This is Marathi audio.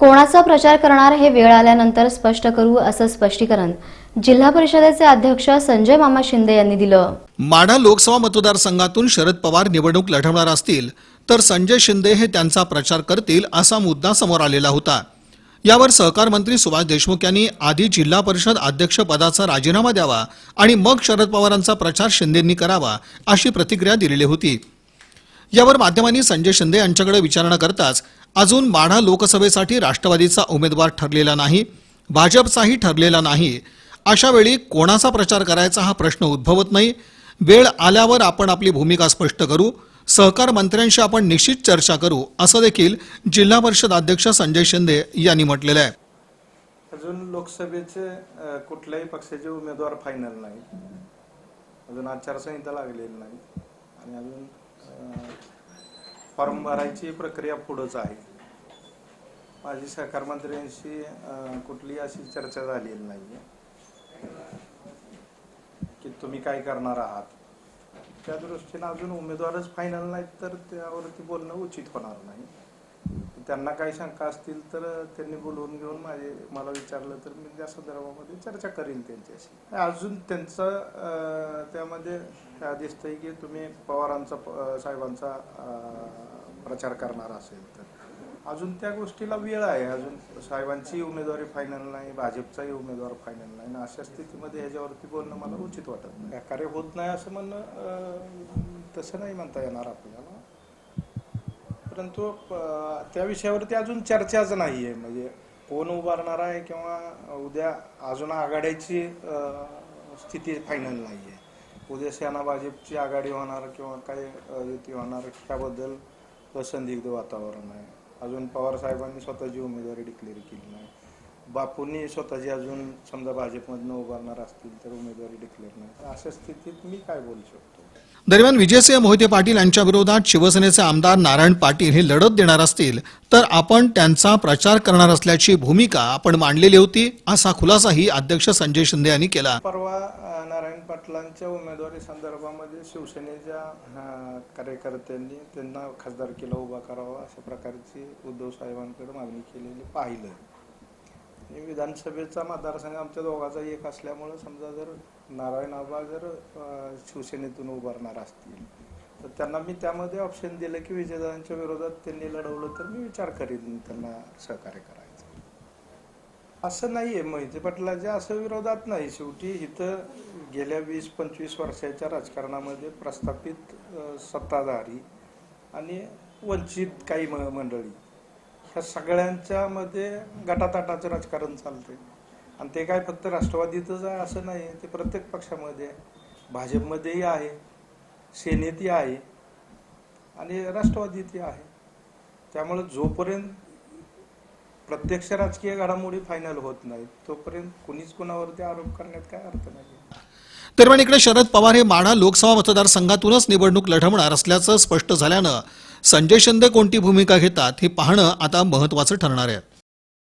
कोणाचा प्रचार करणार हे वेळ आल्यानंतर स्पष्ट करू असं स्पष्टीकरण जिल्हा परिषदेचे अध्यक्ष संजय मामा शिंदे यांनी दिलं. माढा लोकसभा मतदारसंघातून शरद पवार निवडणूक लढवणार असतील तर संजय शिंदे हे त्यांचा प्रचार करतील असा मुद्दा समोर आलेला होता. यावर सहकार मंत्री सुभाष देशमुख यांनी आधी जिल्हा परिषद अध्यक्ष पदाचा राजीनामा द्यावा आणि मग शरद पवारांचा प्रचार शिंदेंनी करावा अशी प्रतिक्रिया दिलेली होती. यावर माध्यमांनी संजय शिंदे यांच्याकडे विचारणा करताच अजून माढा लोकसभेसाठी राष्ट्रवादीचा उमेदवार ठरलेला नाही भाजपचाही ठरलेला नाही अशा वेळी कोणाचा प्रचार करायचा हा प्रश्न उद्भवत नाही. वेळ आल्यावर आपण आपली भूमिका स्पष्ट करू सहकार मंत्र्यांशी आपण निश्चित चर्चा करू असं देखील जिल्हा परिषद अध्यक्ष संजय शिंदे यांनी म्हटलेलं आहे. अजून लोकसभेचे कुठल्याही पक्षाचे उमेदवार फायनल नाही अजून आचारसंहिता लागलेली नाही. आणि अजून फॉर्म भरायची प्रक्रिया पुढंच आहे. माझी सहकार मंत्र्यांशी कुठली अशी चर्चा झालेली नाही की तुम्ही काय करणार आहात? त्या दृष्टीनं अजून उमेदवारच फायनल नाहीत तर त्यावरती बोलणं उचित होणार नाही. त्यांना काही शंका असतील तर त्यांनी बोलवून घेऊन माझे मला विचारलं तर मी त्या संदर्भामध्ये चर्चा करीन त्यांच्याशी. अजून त्यांचं त्यामध्ये दिसतंय की तुम्ही पवारांचा साहेबांचा प्रचार करणार असेल तर. अजून त्या गोष्टीला वेळ आहे. अजून साहेबांची उमेदवारी फायनल नाही भाजपचाही उमेदवार फायनल नाही. अशा स्थितीमध्ये ह्याच्यावरती बोलणं मला उचित वाटत नाही. कार्य होत नाही असं म्हणणं तसं नाही म्हणता येणार आपल्याला. परंतु त्या विषयावरती अजून चर्चाच नाही आहे म्हणजे कोण उभारणार आहे किंवा उद्या अजून आघाड्याची स्थिती फायनल नाही आहे उद्या सेना भाजपची आघाडी होणार किंवा काय युती होणार त्याबद्दल असंदिग्ध वातावरण आहे. अजून पवार साहेबांनी स्वतःची उमेदवारी डिक्लेअर केली नाही. बापूंनी स्वतःची अजून समजा भाजपमधनं उभारणार असतील तर उमेदवारी डिक्लेअर नाही. तर अशा स्थितीत मी काय बोलू शकतो? दरम्यान विजयसिंह मोहिते पाटील यांच्या विरोधात शिवसेनेचे आमदार नारायण पाटील हे लढत देणार असतील तर आपण त्यांचा प्रचार करणार असल्याची भूमिका आपण मांडलेली होती असा खुलासाही अध्यक्ष संजय शिंदे यांनी केला. परवा नारायण पाटलांच्या उमेदवारी संदर्भामध्ये शिवसेनेच्या कार्यकर्त्यांनी त्यांना खासदारकीला उभा करावा अशा प्रकारची उद्धव साहेबांकडे मागणी केलेली पाहिलं. आणि विधानसभेचा मतदारसंघ आमच्या दोघाचा एक असल्यामुळं समजा जर नारायण आबा जर शिवसेनेतून उभारणार असतील तर त्यांना मी त्यामध्ये ऑप्शन दिलं की विजयदादांच्या विरोधात त्यांनी लढवलं तर मी विचार करीन त्यांना सहकार्य करायचं. असं नाही आहे मोहिते पाटलाच्या असं विरोधात नाही. शेवटी इथं गेल्या वीस पंचवीस वर्षाच्या राजकारणामध्ये प्रस्थापित सत्ताधारी आणि वंचित काही म- मंडळी ह्या सगळ्यांच्या मध्ये गटाताटाचं राजकारण चालते आणि ते काय फक्त राष्ट्रवादीतच आहे असं नाही ते प्रत्येक पक्षामध्ये आहे. भाजपमध्येही आहे सेनेतही आहे आणि राष्ट्रवादीतही आहे. त्यामुळे जोपर्यंत प्रत्यक्ष राजकीय घडामोडी फायनल होत नाहीत तोपर्यंत कुणीच कुणावरती आरोप करण्यात काय अर्थ नाही. दरम्यान इकडे शरद पवार हे माढा लोकसभा मतदारसंघातूनच निवडणूक लढवणार असल्याचं स्पष्ट झाल्यानं संजय शिंदे कोणती भूमिका घेतात हे पाहणं आता महत्वाचं ठरणार आहे.